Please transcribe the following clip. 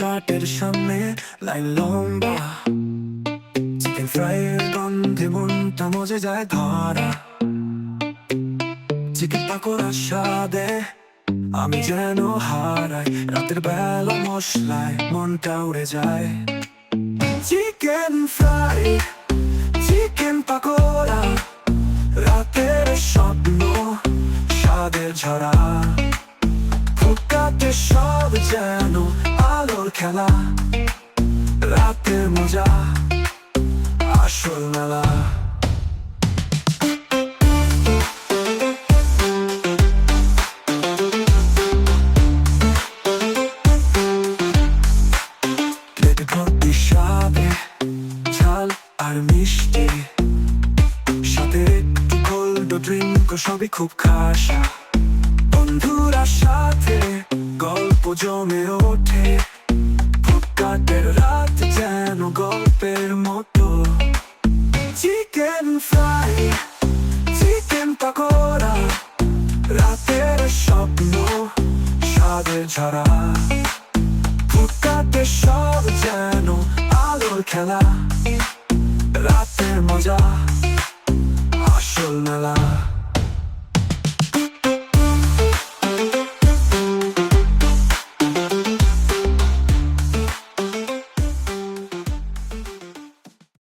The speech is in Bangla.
কার্টের সামনে লাইন লম্বা। চিকেন ফ্রাইয়ের গন্ধে মনটা মজে যায় ধরা। চিকেন পাকোড়ার স্বাদে আমি যেন হারাই। রাতের বেলা মশলায় মনটা উড়ে যায়। চিকেন ফ্রাই, চিকেন পাকোড়া, রাতের স্বপ্ন, স্বাদের ঝরা। ফুটকাতে সব যেন আলোর খেলা রাতের মজা আসল মেলা। সবই খুব খাসা। বন্ধুরা সাথে গল্প জমে ফ্রাই চিকেন পাকোড়া রাতের স্বপ্ন স্বাদের ঝরা। ফুটকাটে সব যেন আলোর খেলা রাতের মজা।